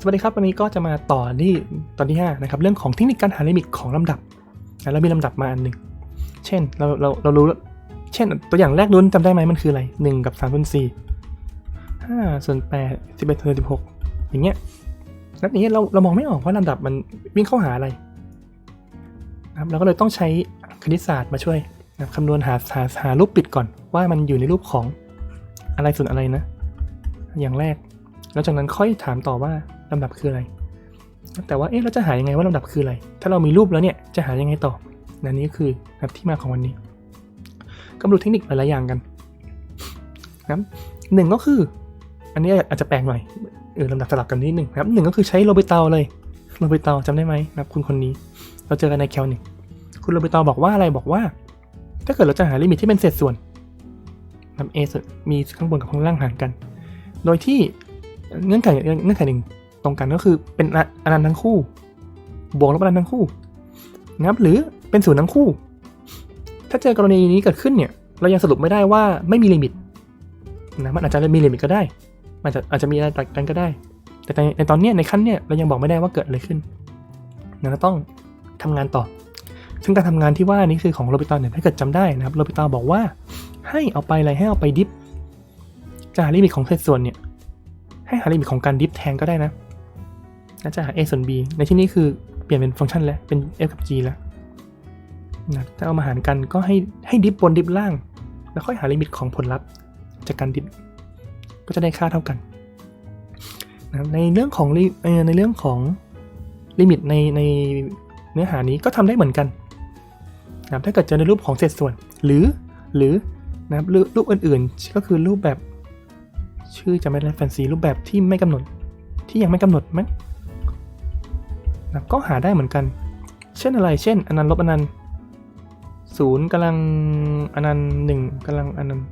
สวัสดีครับวันนี้ก็จะมาต่อที่ตอนที่5นะครับเรื่องของเทคนิคการหาลิมิตของลำดับนะแล้วมีลำดับมาอันหนึ่งเช่นเราเราเรารู้แล้วเช่น ตัวอย่างแรกรุ้นจำได้ไหมมันคืออะไร 1 กับ3ส่วน4 5ส่วน8 11ส่วน16 อย่างเงี้ยแล้วอย่างเงี้เราเรามองไม่ออกว่าลำดับมันวิ่งเข้าหาอะไรนะครับเราก็เลยต้องใช้คณิตศาสตร์มาช่วยนะครับคำนวณหาหาหารูปปิดก่อนว่ามันอยู่ในรูปของอะไรส่วนอะไรนะ อย่างแรก แล้วจากนั้นค่อยถามต่อว่าลำดับคืออะไร แต่ว่าเอ๊ะเราจะหายังไงว่าลำดับคืออะไร ถ้าเรามีรูปแล้วเนี่ยจะหายังไงต่อนั่นนี่คือนะครับที่มาของวันนี้ก็มาดูเทคนิคหลายๆอย่างกันนะหนึ่งก็คือ อันนี้อาจจะแปลกหน่อยเออลำดับสลับกันนิดหนึ่งนะครับหนึ่งก็คือใช้โรเบเตาเลยโรเบเตาจำได้ไหมนะครับคุณคนนี้ เราเจอกันในแคลหนึ่งคุณโรเบเตาบอกว่าอะไรบอกว่า ถ้าเกิดเราจะหาลิมิตที่เป็นเศษส่วนนะครับ a ส่วนมีข้างบนกับข้างล่างห่ารกัน โดยที่ เงื่อนไขเงื่อนไขหนึ่งตรงกันก็คือเป็นอนันต์ทั้งคู่ บวกลบอนันต์ทั้งคู่นะครับหรือเป็นศูนย์ทั้งคู่ ถ้าเจอกรณีนี้เกิดขึ้นเนี่ย เรายังสรุปไม่ได้ว่าไม่มีลิมิตนะมันอาจจะมีลิมิตก็ได้มันอาจจะอาจจะมีอะไรต่างกันก็ได้ แต่ในตอนนี้ในขั้นเนี้ยเรายังบอกไม่ได้ว่าเกิดอะไรขึ้นนะเราต้องทำงานต่อ ซึ่งการทำงานที่ว่านี้คือของโรบิตอเนี่ยถ้าเกิดจำได้นะครับโรบิตอบอกว่าให้เอาไปอะไรให้เอาไปดิฟจะหาลิมิตของเศษส่วนเนี่ย ให้หาลิมิตของการดิฟแทนก็ได้นะแล้วจะหา a ส่วน b ในที่นี้คือเปลี่ยนเป็นฟังก์ชันแล้ว เป็น f กับ g แล้วนะถ้าเอามาหารกันก็ให้ให้ดิฟบนดิฟล่าง แล้วค่อยหาลิมิตของผลลัพธ์จากการดิฟก็จะได้ค่าเท่ากันนะครับในเรื่องของในเรื่องของลิมิตในในเนื้อหานี้ก็ทำได้เหมือนกันนะถ้าเกิดเจอในรูปของเศษส่วน หรือหรือนะครับรูปอื่นๆ ก็คือรูปแบบ ชื่อจะไม่ได้แฟนซีรูปแบบที่ไม่กำหนดที่ยังไม่กำหนดมั้งนะก็หาได้เหมือนกัน เช่นอะไร เช่น อนันต์ลบอนันต์ศูนย์กำลังอนันต์หนึ่งกำลังอนันต์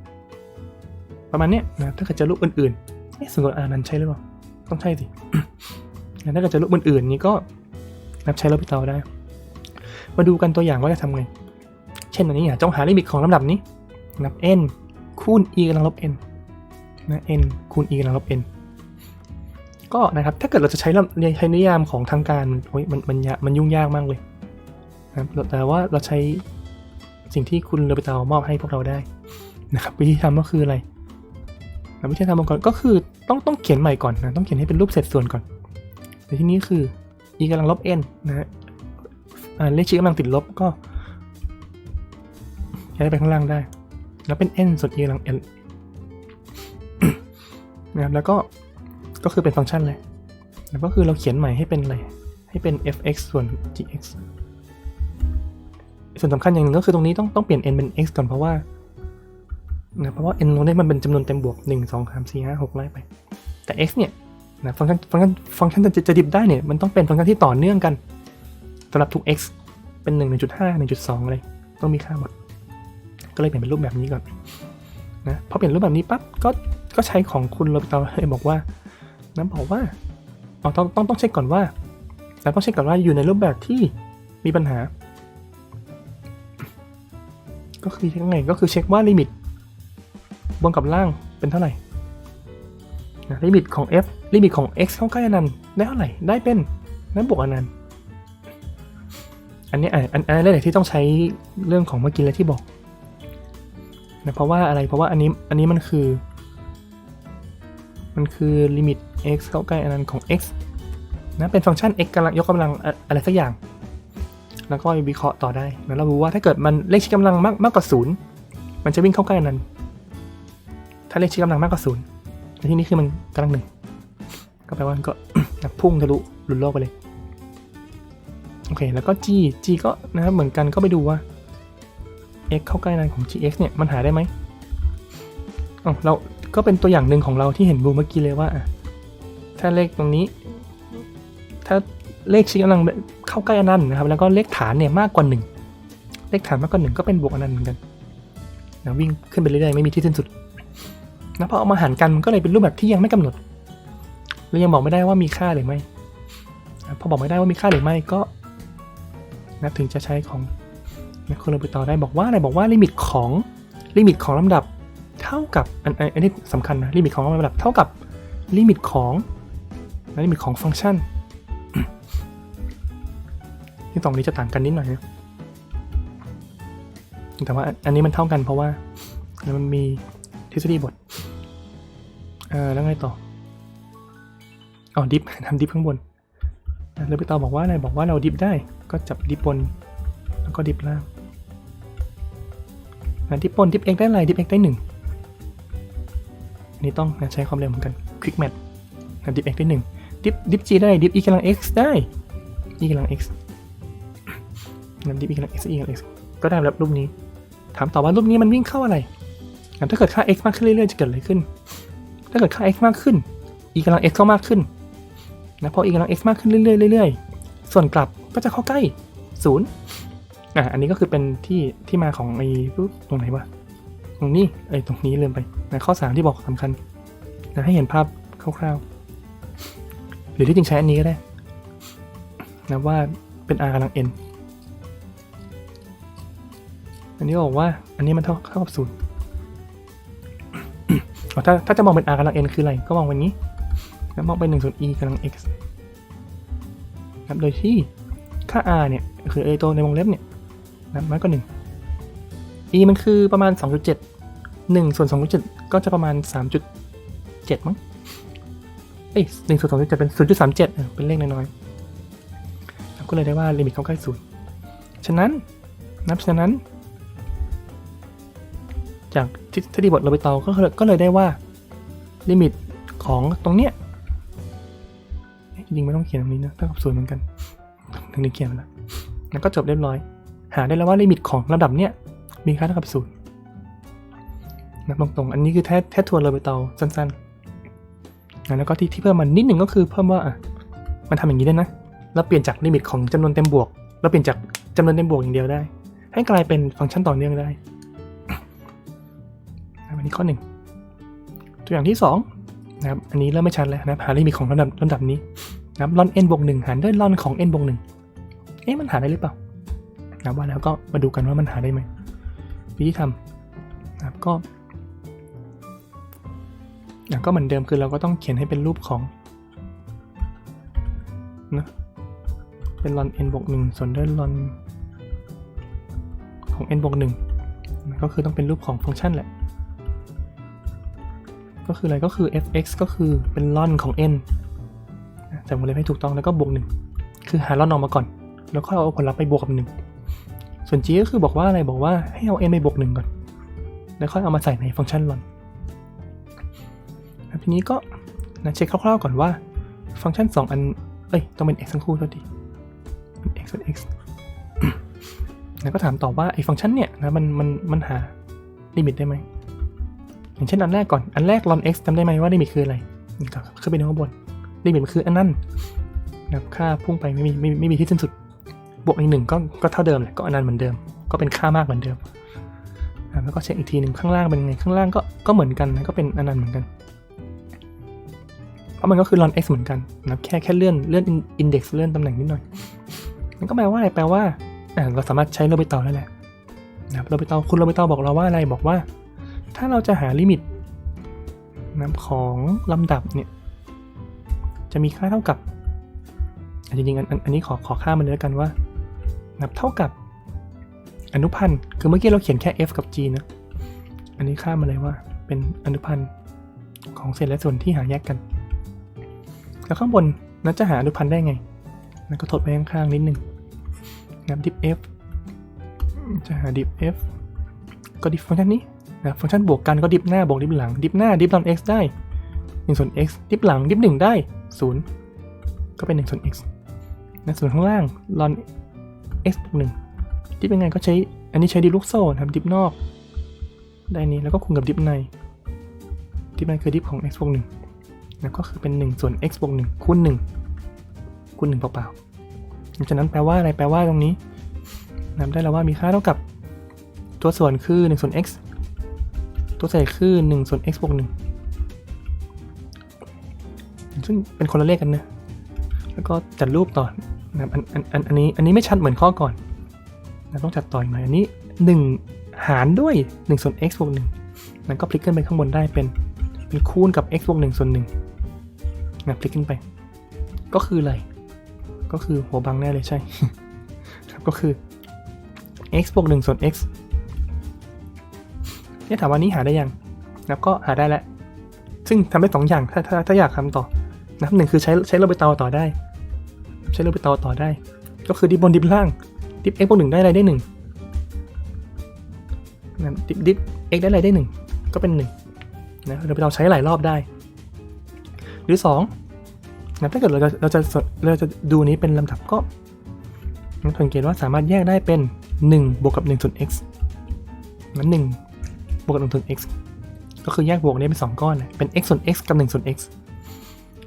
ประมาณเนี้ยนะถ้าเกิดจะรูปอื่นๆเอ๊ะศูนอนันต์ใช่หรือเปล่าต้องใช่สิถ้าเกิดจะรูปอื่นๆนี้ก็นับใช้ลบพิเตาได้ มาดูกันตัวอย่างว่าจะทำไง เช่นอันนี้อะจงหาลิมิตของลำดับนี้นับ n คูณ e กำลังลบ n นะ n คูณ e กำลังลบ n ก็นะครับถ้าเกิดเราจะใช้ใช้นิยามของทางการมันโอ้ยมันมันยมันยุ่งยากมากเลยนะครับแต่ว่าเราใช้สิ่งที่คุณเรเบตามอบให้พวกเราได้นะครับวิธีทำก็คืออะไรนะวิธีทำก่อนก็คือต้องต้องเขียนใหม่ก่อนนะต้องเขียนให้เป็นรูปเศษส่วนก่อนในที่นี้คือ e กำลังลบ n นะเลขชี้กำลังติดลบก็ย้ายไปข้างล่างได้ แล้วเป็น n ส่วน e กำลัง n นะครับแล้วก็ก็คือเป็นฟังก์ชันเลย แล้วก็คือเราเขียนใหม่ให้เป็นอะไร ให้เป็น fx ส่วน gx ส่วนสำคัญอย่างหนึ่งก็คือตรงนี้ต้องต้องเปลี่ยน n เป็น x ก่อนเพราะว่านะเพราะว่า n ตรงนี้มันเป็นจำนวนเต็มบวก 1 2 3 4 5 6ไล่ไป แต่ x เนี่ยนะฟังก์ชันฟังก์ชันฟังก์ชันจะจะดิบได้เนี่ยมันต้องเป็นฟังก์ชันที่ต่อเนื่องกันสำหรับทุก x เป็น 1 1.5 1.2เลยต้องมีค่าหมด ก็เลยเปลี่ยนเป็นรูปแบบนี้ก่อนนะพอเปลี่ยนรูปแบบนี้ปั๊บก็ ก็ใช้ของคุณโรบิตาเลยบอกว่านะบอกว่าอ๋อต้องต้องต้องเช็คก่อนว่าเราต้องเช็คก่อนว่าอยู่ในรูปแบบที่มีปัญหา ก็คือเช็คไงก็คือเช็คว่าลิมิตบนกับล่างเป็นเท่าไหร่ลิมิตของ f ลิมิตของ x เข้าใกล้อนันต์ได้เท่าไหร่ ได้เป็นนั้นบวกอนันต์อันนี้อะอันอันแรกที่ต้องใช้เรื่องของเมื่อกี้แล้วที่บอกนะเพราะว่าอะไรเพราะว่าอันนี้อันนี้มันคือ มันคือลิมิต x เข้าใกล้อนันต์ของ x นะเป็นฟังก์ชัน x กำลังยกกำลังอะไรสักอย่าง แล้วก็วิเคราะห์ต่อได้แล้วเรารู้ว่าถ้าเกิดมันเลขชี้กำลังมากมากกว่าศูนย์มันจะวิ่งเข้าใกล้อนันต์ถ้าเลขชี้กำลังมากกว่าศูนย์ในที่นี้คือมันกำลังหนึ่งก็แปลว่ามันก็พุ่งทะลุหลุดโลกไปเลยโอเค แล้วก็ g g ก็นะครับเหมือนกันก็ไปดูว่า x เข้าใกล้อนันต์ของ gx เนี่ย มันหาได้ไหมอ๋อเรา ก็เป็นตัวอย่างหนึ่งของเราที่เห็นบูเมื่อกี้เลยว่า ถ้าเลขตรงนี้ ถ้าเลขชี้กำลังเข้าใกล้อนันต์นะครับ แล้วก็เลขฐานเนี่ยมากกว่าหนึ่งเลขฐานมากกว่าหนึ่งก็เป็นบวกอนันต์เหมือนกันนะวิ่งขึ้นไปเรื่อยๆไม่มีที่สิ้นสุดแล้วพอเอามาหารกันมันก็เลยเป็นรูปแบบที่ยังไม่กำหนดเรายังบอกไม่ได้ว่ามีค่าหรือไม่พอบอกไม่ได้ว่ามีค่าหรือไม่ก็นะถึงจะใช้ของคนเราไปต่อได้บอกว่าอะไรบอกว่าลิมิตของลิมิตของลำดับ ท่ากับอันอันนี้สำคัญนะลิมิตของลำดับเท่ากับลิมิตของลิมิตของฟังก์ชันที่สองนี้จะต่างกันนิดหน่อยนะแต่ว่าอันนี้มันเท่ากันเพราะว่ามันมีทฤษฎีบทเออแล้วไงต่ออ๋อดิฟทำดิฟข้างบนแล้วไปต่อบอกว่าอะไรบอกว่าเราดิฟได้ก็จับดิฟบน แล้วก็ดิฟล่างดิฟบนดิฟเอ็กได้อะไรดิฟเอ็กได้หนึ่ง นนี้ต้องใช้ความเร็วเหมือนกันควิกแมทดิฟเอ็กซ์ได้หนึ่งดิฟดิฟจีได้ดิฟอีกำลัง x ได้ e กำลัง x งั้นดิฟอีกำลัง x e กำลัง x ก็ได้แล้วรูปนี้ ถามต่อว่ารูปนี้มันวิ่งเข้าอะไร ถ้าเกิดค่า x มากขึ้นเรื่อยๆจะเกิดอะไรขึ้น ถ้าเกิดค่า x มากขึ้น e กำลัง x เข้ามากขึ้นนะพอ e กำลัง x มากขึ้นเรื่อยๆเรื่อยๆ ส่วนกลับก็จะเข้าใกล้ศูนย์อะอันนี้ก็คือเป็นที่ที่มาของไอ้ตรงไหนวะ ตรงนี้ไอ้ตรงนี้ลืมไปนะข้อ 3 ที่บอกสำคัญนะให้เห็นภาพคร่าวๆ หรือที่จริงใช้อันนี้ก็ได้นะว่าเป็น r กำลัง n อันนี้บอกว่าอันนี้มันเท่าเท่ากับศูนย์ถ้าถ้าจะมองเป็น r กำลัง n คืออะไร ก็มองเป็นนี้แล้วมองเป็น1ส่วน e กำลัง x นะครับโดยที่ค่า r เนี่ย คือไอ้ตัวในวงเล็บเนี่ยนะมากกว่า1 e มันคือประมาณ 2.7 1ส่วน2.7ก็จะประมาณ 3.7 มั้งเอ้ย1ส่วน2.7เป็น0.37เออเป็นเลขน้อยๆก็เลยได้ว่าลิมิตเข้าใกล้ศูนย์ฉะนั้นนับฉะนั้น จากทฤษฎีบทโรเบโตก็เลยก็เลยได้ว่าลิมิตของตรงเนี้ยจริงไม่ต้องเขียนตรงนี้นะเท่ากับศูนย์เหมือนกันถึงนี้เขียนแล้วแล้วก็จบเรียบร้อย หาได้แล้วว่าลิมิตของระดับเนี้ยมีค่าเท่ากับศูนย์ นะตรงๆ อันนี้คือแท้แท้ทวนโรเบโตาสั้นๆนะแล้วก็ที่ที่เพิ่มมันนิดหนึ่งก็คือเพิ่มว่าอะมันทำอย่างนี้ได้นะเราเปลี่ยนจากลิมิตของจำนวนเต็มบวกเราเปลี่ยนจากจำนวนเต็มบวกอย่างเดียวได้ ให้กลายเป็นฟังก์ชันต่อเนื่องได้อันนี้ข้อหนึ่งตัวอย่างที่สองนะครับ อันนี้เริ่มไม่ชัดแล้วนะหาลิมิตของลำดับลำดับนี้นะครับลอน n บวกหนึ่งหารด้วยลอนของ n บวกหนึ่งเอ๊ะมันหาได้หรือเปล่านะว่าแล้วก็มาดูกันว่ามันหาได้ไหมวิธีทำนะครับก็ ก็เหมือนเดิมคือเราก็ต้องเขียนให้เป็นรูปของนะเป็นลอน n บวกหนึ่งส่วนด้วยลอนของ n บวกหนึ่งนะก็คือต้องเป็นรูปของฟังก์ชันแหละ ก็คืออะไรก็คือ fx ก็คือเป็นลอนของ n อะจำวงเล็บให้ถูกต้องแล้วก็บวกหนึ่งคือหาลอนออกมาก่อน แล้วค่อยเอาผลลัพธ์ไปบวกกับหนึ่งส่วน g ก็คือบอกว่าอะไรบอกว่าให้เอา n ไปบวกหนึ่งก่อน แล้วค่อยเอามาใส่ในฟังก์ชันลอน ทีนี้ก็นะเช็คคร่าวๆก่อนว่าฟังก์ชัน 2 อัน เอ้ย ต้องเป็น x ทั้งคู่เท่าทีเป็น x เป็น x แล้วก็ถามต่อว่าไอ้ฟังก์ชันเนี่ยนะมันมันมันหาลิมิตได้ไหม อย่างเช่นอันแรกก่อน อันแรก ln x จำได้ไหมว่าลิมิตคืออะไรก็ขึ้นไปดูข้างบนลิมิตมันคืออันนั้นนะค่าพุ่งไปไม่มีไม่ไม่มีที่สิ้นสุด บวกอีกหนึ่งก็ก็เท่าเดิมแหละก็อันนั้นเหมือนเดิม ก็เป็นค่ามากเหมือนเดิม แล้วก็เช็คอีกทีหนึ่งข้างล่างเป็นไง ข้างล่างก็ก็เหมือนกันนะก็เป็นอันนั้นเหมือนกันเราะมันก็คือ ln x เหมือนกันนะแค่แค่เลื่อนเลื่อนอินเด็กซ์เลื่อนตำแหน่งนิดหน่อย มันก็แปลว่าอะไรแปลว่าเราสามารถใช้โรบิเตาได้แหละนะครับโรบิเตาคุณโรบิเตาบอกเราว่าอะไรบอกว่า ถ้าเราจะหาลิมิตนะของลำดับเนี่ยจะมีค่าเท่ากับจริงๆอันอันอันนี้ขอขอค่ามันเลยแล้วกันว่านับเท่ากับอนุพันธ์คือเมื่อกี้เราเขียนแค่ f กับ g นะ อันนี้ค่ามาเลยว่าเป็นอนุพันธ์ของเศษและส่วนที่หาแยกกัน แล้วข้างบนนั้นจะหาอนุพันธ์ได้ไงนั้นก็ทดไปข้างๆนิดนึงนะครับดิฟ f จะหาดิฟ f ก็ดิฟฟังก์ชันนี้นะฟังก์ชันบวกกันก็ดิฟหน้าบวกดิฟหลังดิฟหน้าดิฟลอน x ได้1ส่วน x ดิฟหลังดิฟ1ได้ 0 ก็เป็น1ส่วน x นะส่วนข้างล่างลอน x บวก1ดิฟยังไงก็ใช้อันนี้ใช้ดิฟลูกโซ่นะครับดิฟนอก ได้นี้แล้วก็คูณกับดิฟในดิฟในคือดิฟของ x บวก1 นะก็คือเป็น 1 ส่วน x บวก1คูณ1คูณ1เปล่าๆฉะนั้นแปลว่าอะไรแปลว่าตรงนี้นะได้แล้วว่ามีค่าเท่ากับตัวส่วนคือ1ส่วน x ตัวเศษคือ1ส่วน x บวก1ซึ่งเป็นคนละเลขกันนะ แล้วก็จัดรูปต่อนะครับอันอันอันอันนี้อันนี้ไม่ชัดเหมือนข้อก่อนนะต้องจัดต่ออีกหน่อยอันนี้ 1 หารด้วย1ส่วน x บวก1มันก็พลิกขึ้นไปข้างบนได้เป็นเป็นคูณกับ x บวก1ส่วน1 นะพลิกขึ้นไป ก็คืออะไร ก็คือหัวบังแน่เลยใช่ ครับก็คือ x บวก1ส่วน x เนี่ยถามว่านี้หาได้ยังนะก็หาได้แล้ว ซึ่งทำได้สองอย่าง ถ้าถ้าถ้าอยากทำต่อนะครับหนึ่งคือใช้ใช้โรบิเตาต่อได้ ใช้โรบิเตาต่อได้ ก็คือดิบบนดิบล่าง ดิบ x บวกหนึ่งได้อะไรได้หนึ่งนะดิบดิบ x ได้อะไรได้หนึ่งก็เป็นหนึ่งนะโรบิเตาใช้หลายรอบได้ หรือสองนะถ้าเกิดเราจะเราจะเราจะดูนี้เป็นลำดับก็สังเกตว่าสามารถแยกได้เป็น 1 บวกกับ1ส่วน x นั้น1บวกกับ1ส่วน x ก็คือแยกบวกนี้เป็น 2 ก้อนเป็น x ส่วน x กับ 1 ส่วน x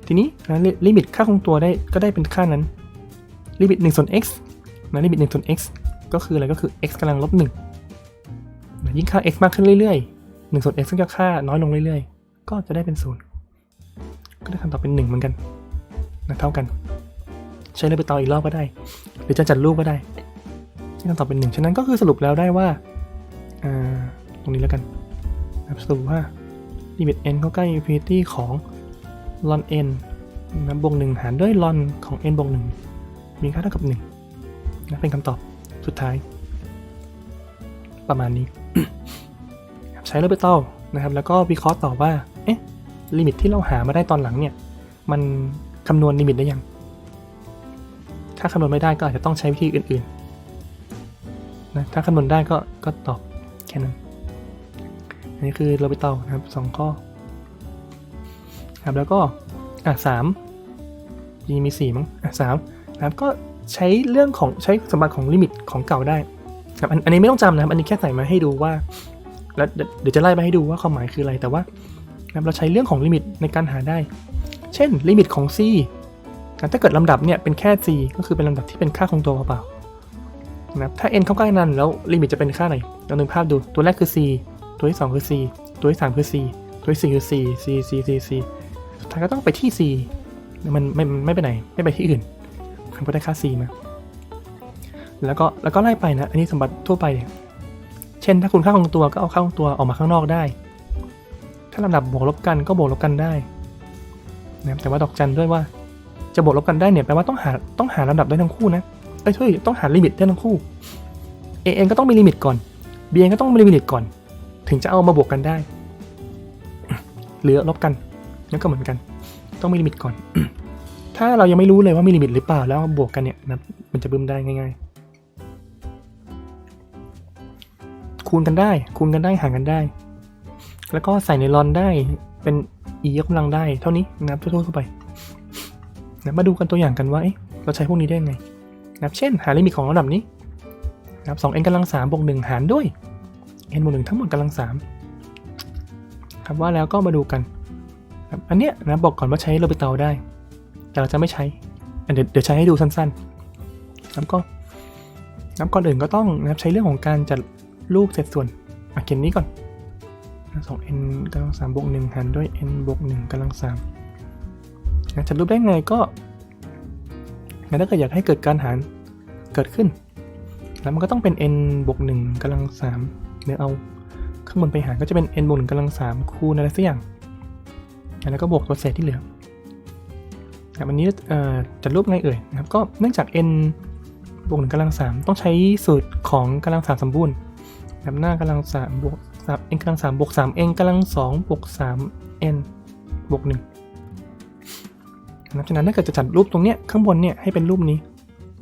ทีนี้นะลิลิมิตค่าคงตัวได้ก็ได้เป็นค่านั้นลิมิต1ส่วน x นะลิมิต1ส่วน x ก็คืออะไรก็คือ x กำลังลบ1นะยิ่งค่า x มากขึ้นเรื่อยๆ1ส่วน x ซึ่งจะค่าน้อยลงเรื่อยๆ ก็จะได้เป็น0 ก็ได้คำตอบเป็น1เหมือนกันนะเท่ากัน ใช้เลยไปต่ออีกรอบก็ได้ หรือจะจัดรูปก็ได้ที่คำตอบเป็น1ฉะนั้นก็คือสรุปแล้วได้ว่าตรงนี้แล้วกันนะสรุปว่าลิมิต n เข้าใกล้ infinity ของ ln n นะบวก1หารด้วย ln ของ n บวก1มีค่าเท่ากับ1นะเป็นคำตอบสุดท้าย ประมาณนี้ ใช้โรเบโตนะครับ แล้วก็วิเคราะห์ต่อว่า เอ๊ะ ลิมิตที่เราหามาได้ตอนหลังเนี่ย มันคำนวณลิมิตได้ยัง ถ้าคำนวณไม่ได้ก็อาจจะต้องใช้วิธีอื่นๆนะถ้าคำนวณได้ก็ก็ตอบแค่นั้น อันนี้คือโรเบโตนะครับสองข้อครับแล้วก็อะสามยังมีสี่มั้งอะสามนะครับก็ใช้เรื่องของใช้สมบัติของลิมิตของเก่าได้ครับอันอันนี้ไม่ต้องจำนะครับ อันนี้แค่ใส่มาให้ดูว่า แล้วเดี๋ยวเดี๋ยวจะไล่มาให้ดูว่าความหมายคืออะไรแต่ว่า นะครับเราใช้เรื่องของลิมิตในการหาได้ เช่นลิมิตของ c นะถ้าเกิดลำดับเนี่ยเป็นแค่ c ก็คือเป็นลำดับที่เป็นค่าคงตัวเปล่าๆนะครับถ้า n เข้าใกล้นั้นแล้วลิมิตจะเป็นค่าไหนลองนึกภาพดูตัวแรกคือ c ตัวที่ 2 คือ c ตัวที่ 3 คือ c ตัวที่ 4 คือ c c c c c สุดท้ายก็ต้องไปที่ c มันไม่ไม่ไปไหนไม่ไปที่อื่นมันก็ได้ค่า c มาแล้วก็แล้วก็ไล่ไปนะ อันนี้สมบัติทั่วไป เช่นถ้าคุณค่าของตัวก็เอาค่าของตัวออกมาข้างนอกได้ ถ้าลำดับบวกลบกันก็บวกลบกันได้นะแต่ว่าดอกจันด้วยว่าจะบวกลบกันได้เนี่ยแปลว่าต้องหาต้องหาลำดับได้ทั้งคู่นะเอ้ยเฮ้ยต้องหาลิมิตได้ทั้งคู่ a n ก็ต้องมีลิมิตก่อน b n ก็ต้องมีลิมิตก่อน ถึงจะเอามาบวกกันได้เหลือลบกันนั่นก็เหมือนกัน ต้องมีลิมิตก่อน ถ้าเรายังไม่รู้เลยว่ามีลิมิตหรือเปล่าแล้วบวกกันเนี่ยนะมันจะบึ้มได้ง่าย ๆ คูณกันได้ คูณกันได้หารกันได้ แล้วก็ใส่ในลอนได้เป็น e ยกกำลังได้เท่านี้นะครับทั่วๆไปนะมาดูกันตัวอย่างกันว่าเราใช้พวกนี้ได้ยังไงนะครับเช่น หาลิมิตของระดับนี้นะครับ 2n กำลัง3บวก1หารด้วย n บวก1ทั้งหมดกำลัง3ครับว่าแล้วก็มาดูกันครับอันเนี้ยนะบอกก่อนว่าใช้โรบิเตาได้ แต่เราจะไม่ใช้เดี๋ยวเดี๋ยวใช้ให้ดูสั้นๆแล้วก็น้ำก่อนอื่นก็ต้องนะครับใช้เรื่องของการจัดรูปเศษส่วนอะเขียนนี้ก่อน สอง n กำลังสามบวกหนึ่งหารด้วย n บวกหนึ่งกำลังสามจัดรูปได้ไงก็งั้นถ้าเกิดอยากให้เกิดการหารเกิดขึ้น แล้วมันก็ต้องเป็น n บวกหนึ่งกำลังสามเดี๋ยวเอาข้างบนไปหารก็จะเป็น n บวกหนึ่งกำลังสามคูณอะไรสักอย่าง แล้วก็บวกตัวเศษที่เหลือครับอันนี้จัดรูปไงเอ่ยนะครับก็เนื่องจาก n บวกหนึ่งกำลังสามต้องใช้สูตรของกำลังสามสมบูรณ์แบบหน้ากำลังสามบวก สาม n กำลังสามบวกสาม n กำลังสองบวกสาม n บวกหนึ่งนะฉะนั้นถ้าเกิดจะจัดรูปตรงเนี้ยข้างบนเนี่ยให้เป็นรูปนี้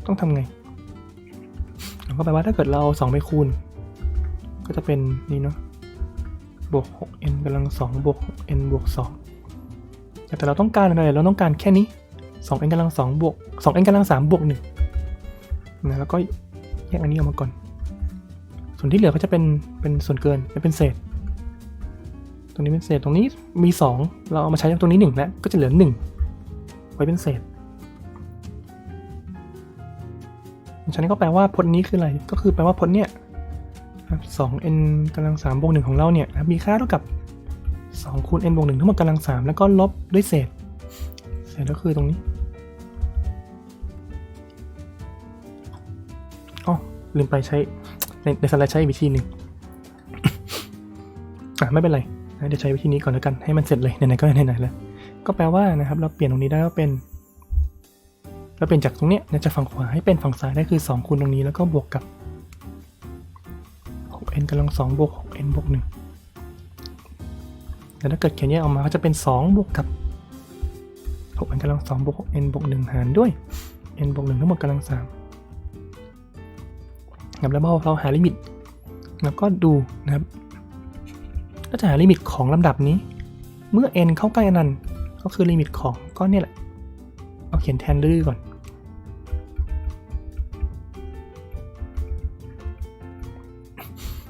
ต้องทำไงก็แปลว่าถ้าเกิดเราเอาสองไปคูณ ก็จะเป็นนี่เนาะบวก 6n กำลัง2บวก 6n บวก 2 แต่เราต้องการอะไร เราต้องการแค่นี้ 2n กำลัง2บวก 2n กำลัง3บวก1นะแล้วก็แยกอันนี้ออกมาก่อน ส่วนที่เหลือก็จะเป็นเป็นส่วนเกินเป็นเศษ ตรงนี้เป็นเศษตรงนี้มี 2 เราเอามาใช้ตรงนี้1แล้วก็จะเหลือ 1 ไว้เป็นเศษฉะนั้นก็แปลว่าพจน์นี้คืออะไร ก็คือแปลว่าพจน์เนี่ยสอง n กำลังสามบวกหนึ่งของเราเนี่ยมีค่าเท่ากับ 2 คูณ n บวกหนึ่งทั้งหมดกำลังสามแล้วก็ลบด้วยเศษ เศษก็คือตรงนี้อ๋อลืมไปใช้ ในในสไลด์ใช้วิธีหนึ่งอะไม่เป็นไรนะเดี๋ยวใช้วิธีนี้ก่อนแล้วกันให้มันเสร็จเลยไหนๆก็ไหนๆแล้วก็แปลว่านะครับเราเปลี่ยนตรงนี้ได้ว่าเป็นแล้วเปลี่ยนจากตรงเนี้ยนะจากฝั่งขวาให้เป็นฝั่งซ้ายได้คือ2คูณตรงนี้แล้วก็บวกกับ 6n กำลัง2บวก 6n บวก1แต่ถ้าเกิดเขียนแยกออกมาก็จะเป็น 2 บวกกับ 6n กำลัง2บวก 6n บวก1หารด้วย n บวก1ทั้งหมดกำลัง3 ครับแล้วพอเราหาลิมิตแล้วก็ดูนะครับก็จะหาลิมิตของลำดับนี้ เมื่อ n เข้าใกล้อนันต์ก็คือลิมิตของก้อนเนี่ยแหละ เอาเขียนแทนดื้อก่อน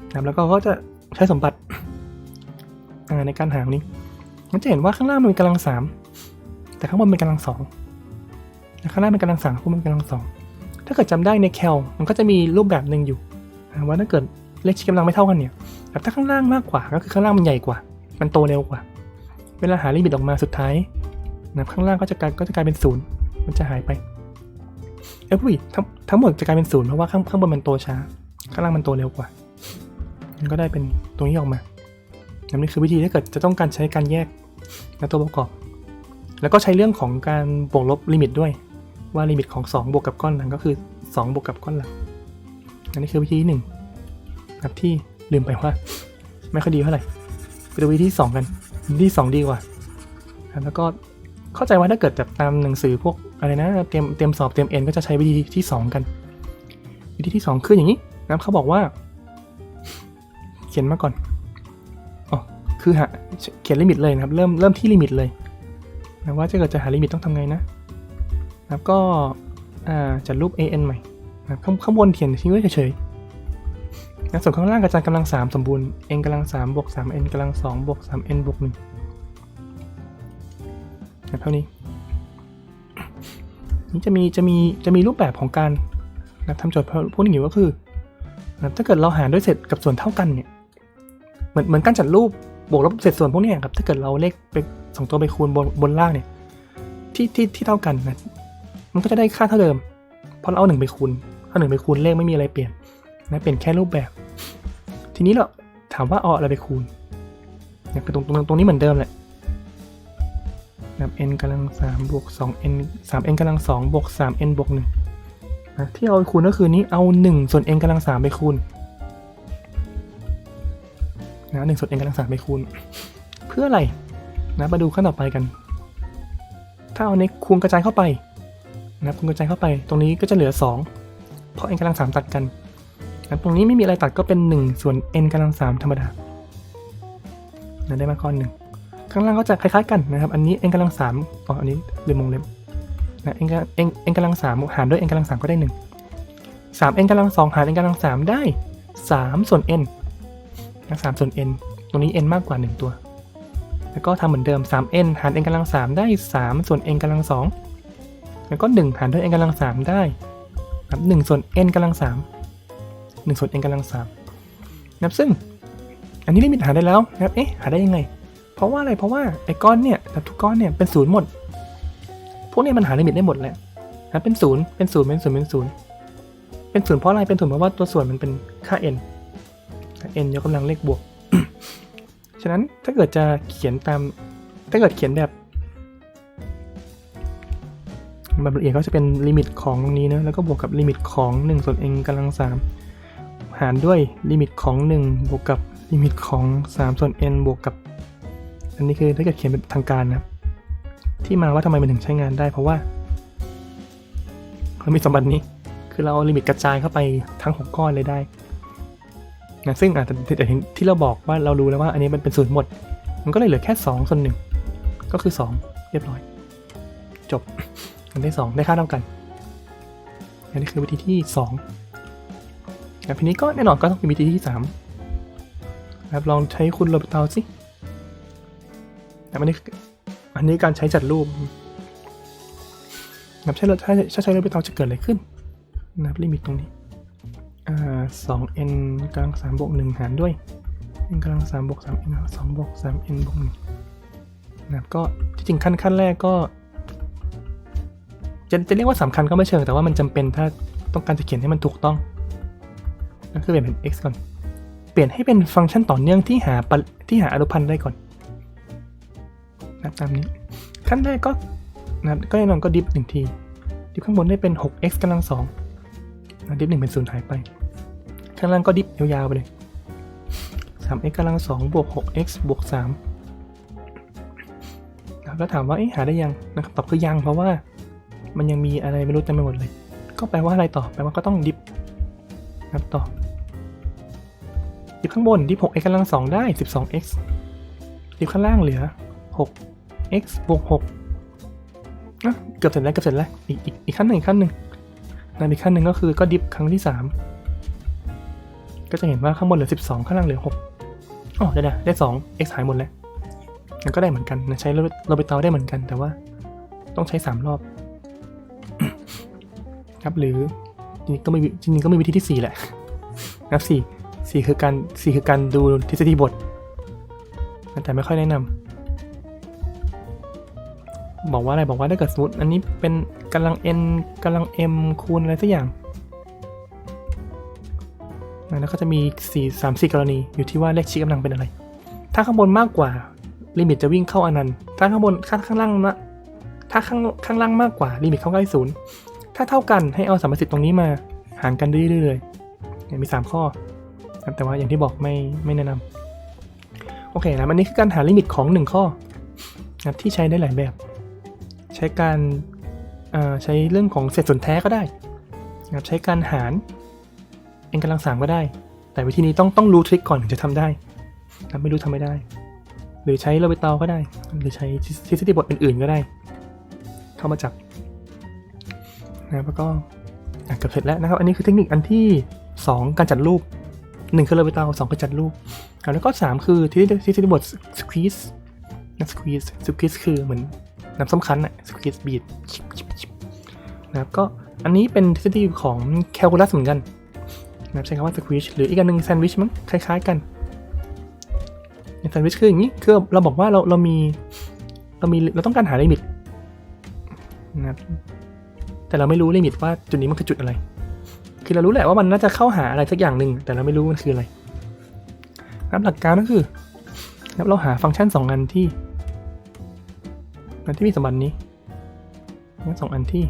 นะครับแล้วก็ก็จะใช้สมบัติในการหานี้มันจะเห็นว่าข้างล่างมันเป็นกำลังสามแต่ข้างบนเป็นกำลังสองแต่ข้างล่างเป็นกำลังสามข้างบนเป็นกำลังสอง ถ้าเกิดจำได้ในแคลมันก็จะมีรูปแบบหนึ่งอยู่ว่าถ้าเกิดเลขชี้กำลังไม่เท่ากันเนี่ยแบบถ้าข้างล่างมากกว่าก็คือข้างล่างมันใหญ่กว่า มันโตเร็วกว่า เวลาหาลิมิตออกมาสุดท้ายนะครับข้างล่างก็จะกลายก็จะกลายเป็นศูนย์มันจะหายไปเอ้ยผู้ยทั้งทั้งหมดจะกลายเป็นศูนย์เพราะว่าข้างข้างบนมันโตช้า ข้างล่างมันโตเร็วกว่า มันก็ได้เป็นตรงนี้ออกมานนี้คือวิธีถ้าเกิดจะต้องการใช้การแยกและตัวประกอบ แล้วก็ใช้เรื่องของการบวกลบลิมิตด้วย ว่าลิมิตของ 2 บวกกับก้อนหลังก็คือ 2 บวกกับก้อนหลัง อันนี้คือวิธีที่หนึ่งครับที่ลืมไปว่า ไม่ค่อยดีเท่าไหร่ไปดูวิธีที่สองกันวิธีที่สองดีกว่า แล้วก็เข้าใจว่าถ้าเกิดแบบตามหนังสือพวกอะไรนะเตรียมเตรียมสอบเตรียมเอ็นก็จะใช้วิธีที่สองกัน วิธีที่สองคืออย่างนี้นะเขาบอกว่า เขียนมาก่อนอ๋อคือหาเขียนลิมิตเลยนะครับ เริ่มเริ่มที่ลิมิตเลยนะว่าถ้าเกิดจะหาลิมิตต้องทำไงนะ ครับก็จัดรูป an ใหม่ครับข้างข้างบนเขียนทิ้งไว้เฉยๆนะส่วนข้างล่างกระจายกำลัง 3 สมบูรณ์ n กำลัง3บวก 3n กำลัง2บวก 3n บวก1นะเท่านี้นี่จะมีจะมีจะมีรูปแบบของการนะทำโจทย์พวกนี้อยู่ก็คือนะถ้าเกิดเราหารด้วยเศษกับส่วนเท่ากันเนี่ยเหมือนเหมือนการจัดรูปบวกลบเศษส่วนพวกนี้ยครับถ้าเกิดเราเลขไปสองตัวไปคูณบนบนล่างเนี่ยที่ที่ที่เท่ากันนะ มันก็จะได้ค่าเท่าเดิม เพราะเราเอาหนึ่งไปคูณเอาหนึ่งไปคูณเลขไม่มีอะไรเปลี่ยนนะเปลี่ยนแค่รูปแบบ ทีนี้เราถามว่าเอาอะไรไปคูณเนี่ยตรงตรงตรงนี้เหมือนเดิมแหละนะ n กำลังสามบวกสอง n สาม n กำลังสองบวกสาม n บวกหนึ่งนะที่เอาไปคูณก็คือนี้เอา 1 ส่วน n กำลัง3ไปคูณนะหส่วน n กำลัง3ไปคูณ เพื่ออะไรนะมาดูขั้นต่อไปกัน ถ้าเอาในคูณกระจายเข้าไป นะคูณกระจายเข้าไปตรงนี้ก็จะเหลือ 2 เพราะ n กำลัง3ตัดกันนะตรงนี้ไม่มีอะไรตัดก็เป็น 1 ส่วน n กำลัง3ธรรมดานะได้มาก้อนหนึ่งข้างล่างก็จะคล้ายๆกันนะครับ อันนี้ n กำลัง3อ๋ออันนี้ลืมวงเล็บนะเอ็นกเอ็นเอ็นกำลังสามหารด้วยเอ็นกำลังสามก็ได้หนึ่งสามเอ็นกำลังสองหารเอ็นกำลังสามได้สามส่วนเอ็นะสามส่วนเอ็นตรงนี้เอ็นมากกว่าหนึ่งตัว แล้วก็ทำเหมือนเดิมสามเอ็นหารเอ็นกำลังสามได้สามส่วนเอ็นกำลังสอง แล้วก็หนึ่งหารด้วยเอ็นกำลังสามได้ครับหนึ่งส่วนเอ็นกำลังสามหนึ่งส่วนเอ็นกำลังสามนะครับซึ่ง อันนี้ลิมิตหาได้แล้วนะครับเอ๊ะหาได้ยังไง เพราะว่าอะไรเพราะว่าไอ้ก้อนเนี่ยทุกก้อนเนี่ยเป็นศูนย์หมด พวกนี้มันหาลิมิตได้หมดแหละนะเป็นศูนย์เป็นศูนย์เป็นศูนย์เป็นศูนย์เป็นศูนย์เพราะอะไรเป็นศูนย์เพราะว่าตัวส่วนมันเป็นค่า n n ยกกำลังเลขบวก ฉะนั้นถ้าเกิดจะเขียนตาม ถ้าเกิดเขียนแบบ แบบละเอียดก็จะเป็นลิมิตของตรงนี้นะแล้วก็บวกกับลิมิตของ1ส่วน n กำลัง3หารด้วยลิมิตของ 1 บวกกับลิมิตของ 3 ส่วน n บวกกับ อันนี้คือถ้าเกิดเขียนเป็นทางการนะที่มาว่าทำไมมันถึงใช้งานได้เพราะว่าเรามีสมบัตินี้คือเราเอาลิมิตกระจายเข้าไปทั้งหกก้อนเลยได้นะซึ่งอาจจะแต่ที่เราบอกว่าเรารู้แล้วว่าอันนี้มันเป็นศูนย์หมด มันก็เลยเหลือแค่2ส่วนหนึ่งก็คือ 2 เรียบร้อย จบันได้ 2 ได้ค่าเท่ากันอันนี้คือวิธีที่2แล้วทีนี้ก็แน่นอนก็ต้องเป็นวิธีที่3ครับลองใช้คุณโรบิเตาสิแต่อันนี้อันนี้การใช้จัดรูปนะครับใช้ใช้ใช้ใช้รูปไปตองจะเกิดอะไรขึ้นนะครับลิมิตตรงนี้อ่าสอง n กำลังสามบวกหนึ่งหารด้วย n กำลังสามบวกสาม n สองบวกสาม n บวกหนึ่งนะครับก็ที่จริงขั้นขั้นแรกก็ จะจะเรียกว่าสำคัญก็ไม่เชิงแต่ว่ามันจำเป็นถ้าต้องการจะเขียนให้มันถูกต้องก็คือเปลี่ยนเป็น x ก่อน เปลี่ยนให้เป็นฟังก์ชันต่อเนื่องที่หาที่หาอนุพันธ์ได้ก่อนนะตามนี้ ขั้นแรกก็นะก็แน่นอนก็ดิฟหนึ่งที ดิฟข้างบนได้เป็น 6x กำลังสองนะดิฟหนึ่งเป็นศูนย์หายไป ข้างล่างก็ดิฟยาวๆไปเลย 3x กำลังสองบวก 6x บวก3นะครับแล้วถามว่าเอ๊ะหาได้ยังนะครับตอบคือยังเพราะว่า มันยังมีอะไรไม่รู้เต็มไปหมดเลย ก็แปลว่าอะไรต่อ แปลว่าก็ต้องดิฟนะครับต่อ ดิฟข้างบนดิฟ 6x กำลังสองได้ 12x ดิฟข้างล่างเหลือ 6x บวก6อะเกือบเสร็จแล้วเกือบเสร็จแล้ว อีกอีกอีกขั้นหนึ่งขั้นหนึ่งนั่นอีกขั้นหนึ่งก็คือก็ดิฟครั้งที่ 3 ก็จะเห็นว่าข้างบนเหลือ 12 ข้างล่างเหลือ6อ๋อได้ได้ได้ 2 x หายหมดแล้วมันก็ได้เหมือนกันนะใช้โรบิเตาได้เหมือนกันแต่ว่าต้องใช้ 3 รอบ ครับหรือจริงก็ไม่มีจริงๆก็มีวิธีที่ 4 แหละนะครับสี่สี่คือการสี่คือการดูทฤษฎีบท แต่ไม่ค่อยแนะนำบอกว่าอะไรบอกว่าถ้าเกิดสมมติอันนี้เป็นกำลัง n กำลัง m คูณอะไรสักอย่างแล้วก็จะมีสี่สามสี่กรณีอยู่ที่ว่าเลขชี้กำลังเป็นอะไร ถ้าข้างบนมากกว่าลิมิตจะวิ่งเข้าอนันต์ถ้าข้างบนข้างข้างล่างนะถ้าข้างข้างล่างมากกว่าลิมิตเข้าใกล้ศูนย์ ถ้าเท่ากันให้เอาสมมติตรงนี้มาหารกันเรื่อยๆเนี่ยมี 3 ข้อ แต่ว่าอย่างที่บอกไม่ไม่แนะนำโอเคนะอันนี้คือการหาลิมิตของ 1 ข้อนะที่ใช้ได้หลายแบบ ใช้การใช้เรื่องของเศษส่วนแท้ก็ได้นะใช้การหาร n กำลังสามก็ได้ แต่วิธีนี้ต้องต้องรู้ทริคก่อนถึงจะทำได้นะไม่รู้ทำไม่ได้ หรือใช้โรบิเตาก็ได้ หรือใช้ทฤษฎีบทอื่นๆก็ได้ เข้ามาจับ นะครับแล้วก็เกือบเสร็จแล้วนะครับ อันนี้คือเทคนิคอันที่ 2 การจัดรูปหนึ่งคือโรบิเตาสองคือจัดรูป แล้วก็สามคือทฤษฎีทฤษฎีบทสควีสนะสควีสสควีสคือเหมือนน้ำส้มคั้นอะสควีสบีดนะครับก็อันนี้เป็นทฤษฎีของแคลคูลัสเหมือนกันนะใช้คำว่าสควีชหรืออีกอันหนึ่งแซนด์วิชมั้งคล้าย ๆ กันแซนด์วิชคืออย่างนี้คือเราบอกว่าเราเรามีเรามีเราต้องการหาลิมิตนะครับ แต่เราไม่รู้ลิมิตว่าจุดนี้มันคือจุดอะไร คือเรารู้แหละว่ามันน่าจะเข้าหาอะไรสักอย่างหนึ่งแต่เราไม่รู้มันคืออะไรครับหลักการก็คือนับเราหาฟังก์ชันสองอันที่อันที่มีสมบัตินี้สองอันที่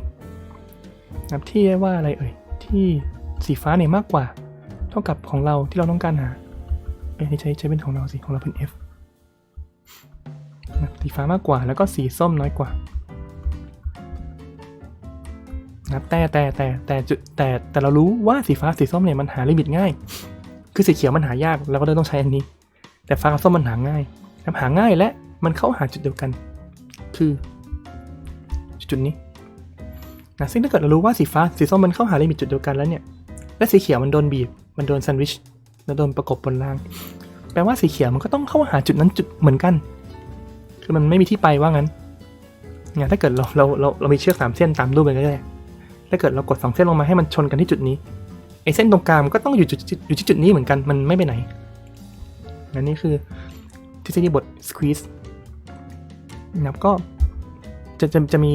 นับที่เรียกว่าอะไรเอ่ยที่สีฟ้าเนี่ยมากกว่า เท่ากับของเราที่เราต้องการหาเอ้ยใช้ใช้เป็นของเราสิของเราเป็น f สีฟ้ามากกว่าแล้วก็สีส้มน้อยกว่า นะครับแต่แต่แต่แต่แต่แต่เรารู้ว่าสีฟ้าสีส้มเนี่ยมันหาลิมิตง่าย คือสีเขียวมันหายากเราก็เลยต้องใช้อันนี้ แต่ฟ้ากับส้มมันหาง่ายนะหาง่ายและมันเข้าหาจุดเดียวกัน คือ จุดนี้นะซึ่งถ้าเกิดเรารู้ว่าสีฟ้าสีส้มมันเข้าหาลิมิตจุดเดียวกันแล้วเนี่ยและสีเขียวมันโดนบีบ มันโดนแซนด์วิชแล้วโดนประกบบนล่าง แปลว่าสีเขียวมันก็ต้องเข้าหาจุดนั้นจุดเหมือนกัน คือมันไม่มีที่ไปว่างั้นเนี่ยถ้าเกิดเราเราเราเรามีเชือกสามเส้นตามรูปไปก็ได้ ถ้าเกิดเรากดสองเส้นลงมาให้มันชนกันที่จุดนี้ไอเส้นตรงกลางก็ต้องอยู่จุดอยู่ที่จุดนี้เหมือนกันมันไม่ไปไหนอันนี้คือทฤษฎีบท squeeze นะครับก็จะจะจะมี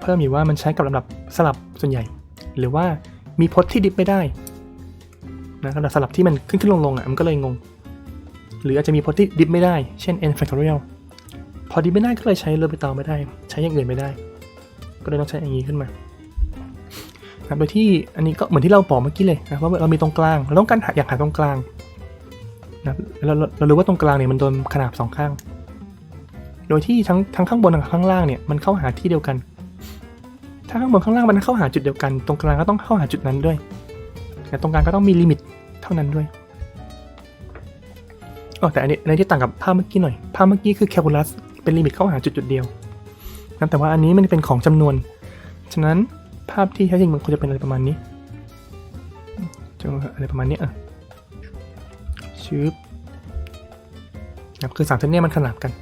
เพิ่มอยู่ว่ามันใช้กับลำดับสลับส่วนใหญ่ หรือว่ามีพจน์ที่ดิฟไม่ได้นะลำดับสลับที่มันขึ้นขึ้นลงลงอะมันก็เลยงง หรืออาจจะมีพจน์ที่ดิฟไม่ได้ เช่น n factorial พอดิฟไม่ได้ก็เลยใช้โรบิเตาไม่ได้ ใช้อย่างอื่นไม่ได้ ก็เลยต้องใช้อย่างนี้ขึ้นมา นะครับโดยที่อันนี้ก็เหมือนที่เราบอกเมื่อกี้เลยนะว่าเรามีตรงกลางเราต้องการหาอยากหาตรงกลางนะครับเราเราเรารู้ว่าตรงกลางเนี่ยมันโดนขนาบสองข้าง โดยที่ทั้งทั้งข้างบนกับข้างล่างเนี่ยมันเข้าหาที่เดียวกัน ถ้าข้างบนข้างล่างมันเข้าหาจุดเดียวกัน ตรงกลางก็ต้องเข้าหาจุดนั้นด้วยแต่ตรงกลางก็ต้องมีลิมิตเท่านั้นด้วยอ๋อแต่อันนี้อันที่ต่างกับภาพเมื่อกี้หน่อย ภาพเมื่อกี้คือแคลคูลัสเป็นลิมิตเข้าหาจุดจุดเดียวนะแต่ว่าอันนี้มันเป็นของจำนวน ฉะนั้น ภาพที่แท้จริงมันควรจะเป็นอะไรประมาณนี้จะอะไรประมาณนี้อะชืบนะคือสามเส้นเนี่ยมันขนาบกัน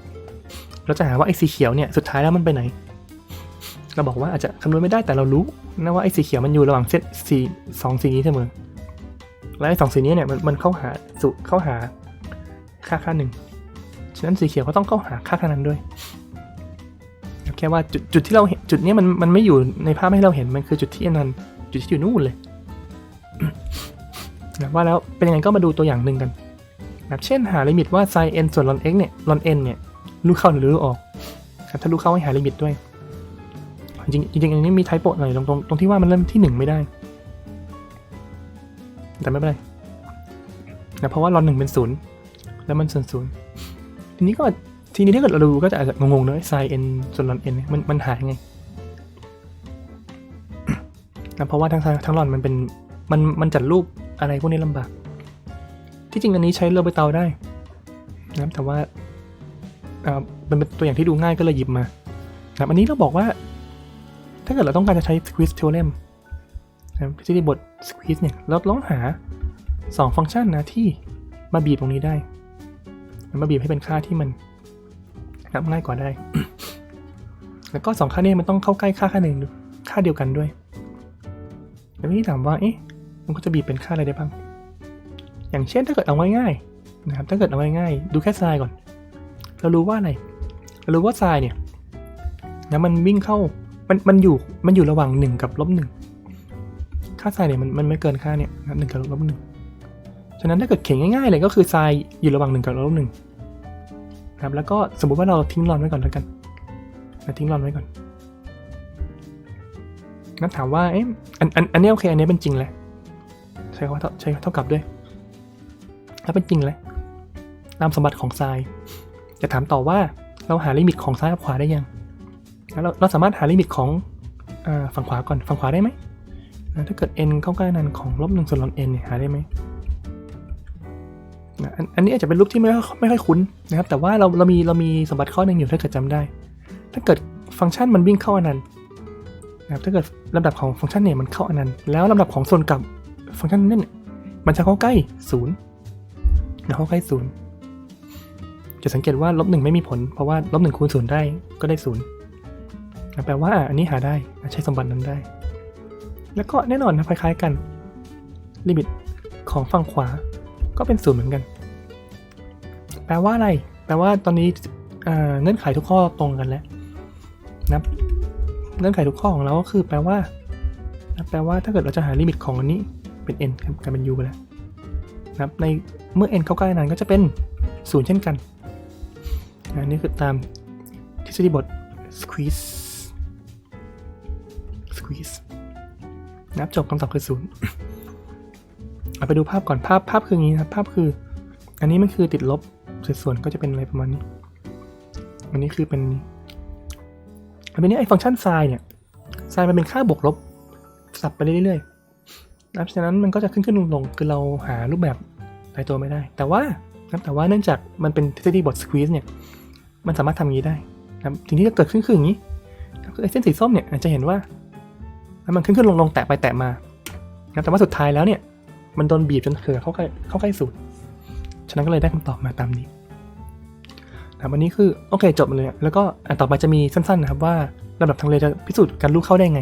เราจะหาว่าไอ้สีเขียวเนี่ยสุดท้ายแล้วมันไปไหน เราบอกว่าอาจจะคำนวณไม่ได้แต่เรารู้นะว่าไอ้สีเขียวมันอยู่ระหว่างเส้นสีสองสีนี้เสมอ และไอ้สองสีนี้เนี่ยมันมันเข้าหาสุเข้าหาค่าค่าหนึ่ง ฉะนั้นสีเขียวก็ต้องเข้าหาค่าค่านั้นด้วย แค่ว่าจุดจุดที่เราเห็นจุดนี้มันมันไม่อยู่ในภาพให้เราเห็นมันคือจุดที่อันนั้นจุดที่อยู่นู่นเลยนะว่าแล้วเป็นยังไงก็มาดูตัวอย่างหนึ่งกันนะเช่นหาลิมิตว่า sin n ส่วน ln x เนี่ย ln n เนี่ยรู้เข้าหรือรู้ออกครับถ้ารู้เข้าให้หาลิมิตด้วย จริงจริงอันนี้มีไทโปหน่อยตรงตรงตรงที่ว่ามันเริ่มที่หนึ่งไม่ได้ แต่ไม่เป็นไรนะเพราะว่ารอนหนึ่งเป็นศูนย์แล้วมันส่วนศูนย์ทีนี้ก็ ทีนี้ถ้าเกิดเราดูก็จะอาจจะงงๆเนอะไซเอ็นส่วนรอนเอ็นมันมันหายไงนะเพราะว่าทั้งทั้งรอนมันเป็นมันมันจัดรูปอะไรพวกนี้ลำบาก ที่จริงอันนี้ใช้เรือใบเตาได้นะแต่ว่าอ่าเป็นตัวอย่างที่ดูง่ายก็เลยหยิบมานะอันนี้เราบอกว่า ถ้าเกิดเราต้องการจะใช้ squeeze theorem นะทฤษฎีบท squeeze เนี่ยเราลองหา 2 ฟังก์ชันนะที่มาบีบตรงนี้ได้มาบีบให้เป็นค่าที่มัน นับง่ายกว่าได้ แล้วก็สองค่านี้มันต้องเข้าใกล้ค่าค่าหนึ่งค่าเดียวกันด้วยแล้วพี่ถามว่าเอ๊ะมันก็จะบีบเป็นค่าอะไรได้บ้าง อย่างเช่นถ้าเกิดเอาง่ายๆนะครับถ้าเกิดเอาง่ายๆดูแค่ทรายก่อน เรารู้ว่าอะไรเรารู้ว่าทรายเนี่ยนะมันวิ่งเข้ามันมันอยู่มันอยู่ระหว่างหนึ่งกับลบหนึ่งค่าทรายเนี่ยมันมันไม่เกินค่าเนี่ยหนึ่งกับลบหนึ่งฉะนั้นถ้าเกิดเขียนง่ายๆเลยก็คือทรายอยู่ระหว่างหนึ่งกับลบหนึ่ง ครับแล้วก็สมมุติว่าเราทิ้งรอนไว้ก่อนแล้วกันทิ้งรอนไว้ก่อนงั้นถามว่าเอ๊ะอันอันอันนี้โอเคอันนี้เป็นจริงแหละใช้คำว่าเท่าใช้เท่ากับด้วยแล้วเป็นจริงแหละตามสมบัติของทรายจะถามต่อว่าเราหาลิมิตของซ้ายกับขวาได้ยังแล้วเราเราสามารถหาลิมิตของฝั่งขวาก่อนฝั่งขวาได้ไหมถ้าเกิด n เข้าใกล้นั้นของลบหนึ่งส่วนลบ n เนี่ยหาได้ไหม นะอันนี้อาจจะเป็นรูปที่ไม่ค่อยไม่ค่อยคุ้นนะครับ แต่ว่าเราเรามีเรามีสมบัติข้อหนึ่งอยู่ถ้าเกิดจำได้ ถ้าเกิดฟังก์ชันมันวิ่งเข้าอนันนั้นะครับถ้าเกิดลำดับของฟังก์ชันเนี่ยมันเข้าอนันนั้นแล้วลำดับของส่วนกลับฟังก์ชันนั้นเนี่ยมันจะเข้าใกล้ศูนย์นะเข้าใกล้ศูนย์จะสังเกตว่าลบหนึ่งไม่มีผล เพราะว่าลบหนึ่งคูณศูนย์ได้ก็ได้ศูนย์นะแปลว่าอันนี้หาได้ใช้สมบัตินั้นได้ แล้วก็แน่นอนนะคล้ายๆกันลิมิตของฝั่งขวา ก็เป็นศูนย์เหมือนกัน แปลว่าอะไร แปลว่าตอนนี้เงื่อนไขทุกข้อตรงกันแล้วนะเงื่อนไขทุกข้อของเราก็คือแปลว่า แปลว่าถ้าเกิดเราจะหาลิมิตของอันนี้เป็น n กลายเป็น u ไปแล้วนะครับในเมื่อ n เข้าใกล้นั้นก็จะเป็นศูนย์เช่นกันอันนี้คือตามทฤษฎีบท squeeze squeeze นะครับจบคำตอบคือศูนย์ เอาไปดูภาพก่อนภาพภาพคืออย่างนี้นะครับภาพคือ อันนี้มันคือติดลบส่วนก็จะเป็นอะไรประมาณนี้ อันนี้คือเป็นอันนี้ไอ้ฟังก์ชันไซน์เนี่ยไซน์มันเป็นค่าบวกลบสับไปเรื่อยๆนะครับฉะนั้นมันก็จะขึ้นขึ้นลงลงคือเราหารูปแบบหลายตัวไม่ได้ แต่ว่านะแต่ว่าเนื่องจากมันเป็นทฤษฎีบท squeeze เนี่ยมันสามารถทำอย่างนี้ได้นะสิ่งที่จะเกิดขึ้นคืออย่างนี้คือไอ้เส้นสีส้มเนี่ยจะเห็นว่ามันขึ้นขึ้นลงลงแตะไปแตะมานะแต่ว่าสุดท้ายแล้วเนี่ย มันโดนบีบจนเขือเข้าใกล้เข้าใกล้สุดฉะนั้นก็เลยได้คำตอบมาตามนี้นะวันนี้คือโอเคจบเลยแล้วก็อันต่อไปจะมีสั้นๆนะครับว่าลำดับทางเลจะพิสูจน์การรู้เข้าได้ไง